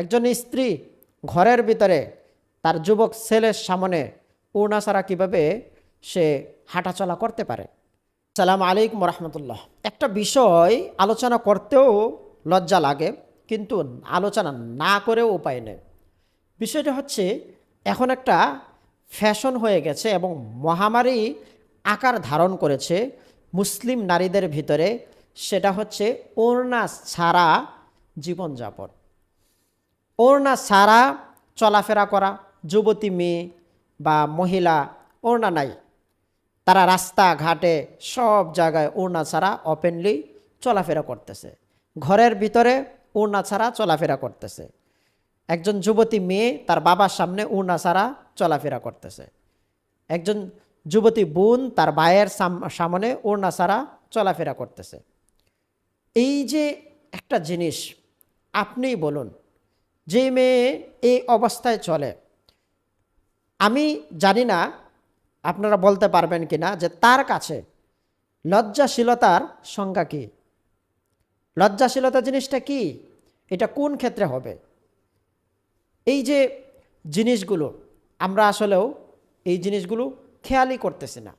একজন স্ত্রী ঘরের ভিতরে, তার যুবক ছেলের সামনে উড়না ছাড়া কীভাবে সে হাঁটাচলা করতে পারে। সালাম আলাইকুম রহমতুল্লাহ একটা বিষয় আলোচনা করতেও লজ্জা লাগে, কিন্তু আলোচনা না করেও উপায় নেই। বিষয়টা হচ্ছে, এখন একটা ফ্যাশন হয়ে গেছে এবং মহামারী আকার ধারণ করেছে মুসলিম নারীদের ভিতরে, সেটা হচ্ছে ওড়না ছাড়া জীবনযাপন। ওড়না ছাড়া চলাফেরা করা যুবতী মেয়ে বা মহিলা ওড়না নাই। তারা রাস্তাঘাটে সব জায়গায় ওড়না ছাড়া ওপেনলি চলাফেরা করতেছে। ঘরের ভিতরে ওড়না ছাড়া চলাফেরা করতেছে। একজন যুবতী মেয়ে তার বাবার সামনে উড়না ছাড়া চলাফেরা করতেছে। একজন যুবতী বোন তার সাম- সামনে ওড়না ছাড়া চলাফেরা করতেছে। এই যে একটা জিনিস, আপনিই বলুন যে মেয়ে এই অবস্থায় চলে। আমি জানি না আপনারা বলতে পারবেন কি না যে তার কাছে লজ্জাশীলতার সংজ্ঞা কী? লজ্জাশীলতা জিনিসটা কি? এটা কোন ক্ষেত্রে হবে? এই যে জিনিসগুলো, আমরা আসলেও এই জিনিসগুলো খেয়ালই করতেছি না।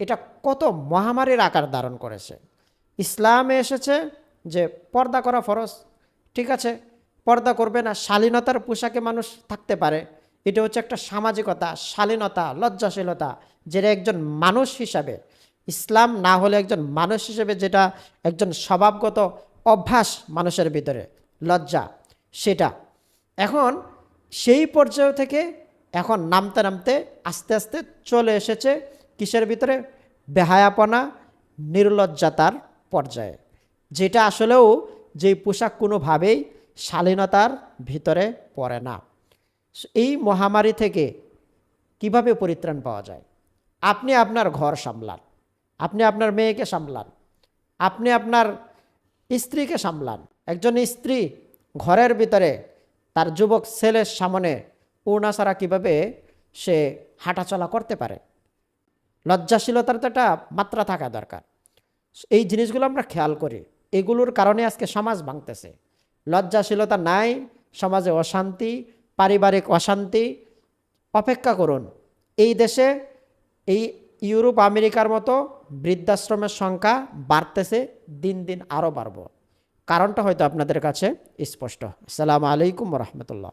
এটা কত মহামারীর আকার ধারণ করেছে। ইসলামে এসেছে যে পর্দা করা ফরজ, ঠিক আছে? পর্দা করবে না, শালীনতার পোশাকে মানুষ থাকতে পারে। এটা হচ্ছে একটা সামাজিকতা, শালীনতা, লজ্জাশীলতা, যেটা একজন মানুষ হিসাবে, ইসলাম না হলে একজন মানুষ হিসেবে যেটা একজন স্বভাবগত অভ্যাস মানুষের ভিতরে, লজ্জা, সেটা। এখন সেই পর্যায় থেকে এখন নামতে নামতে আস্তে আস্তে চলে এসেছে কিসের ভিতরে? বেহায়াপনা, নির্লজ্জাতার পর্যায়ে। যেটা আসলেও যেই পোশাক কোনোভাবেই শালীনতার ভিতরে পড়ে না। এই মহামারী থেকে কীভাবে পরিত্রাণ পাওয়া যায়? আপনি আপনার ঘর সামলান। আপনি আপনার মেয়েকে সামলান। আপনি আপনার স্ত্রীকে সামলান। একজন স্ত্রী ঘরের ভিতরে তার যুবক ছেলের সামনে উড়না ছাড়া কীভাবে সে হাঁটাচলা করতে পারে? লজ্জাশীলতার তো একটা মাত্রা থাকা দরকার। এই জিনিসগুলো আমরা খেয়াল করি। এগুলোর কারণে আজকে সমাজ ভাঙতেছে। লজ্জাশীলতা নাই, সমাজে অশান্তি, পারিবারিক অশান্তি, অপেক্ষা করুন। এই দেশে, এই ইউরোপ, আমেরিকার মতো বৃদ্ধাশ্রমের সংখ্যা বাড়তেছে, দিন দিন আরও বাড়ব। কারণটা হয়তো আপনাদের কাছে স্পষ্ট। আসসালামু আলাইকুম রহমতুল্লাহ।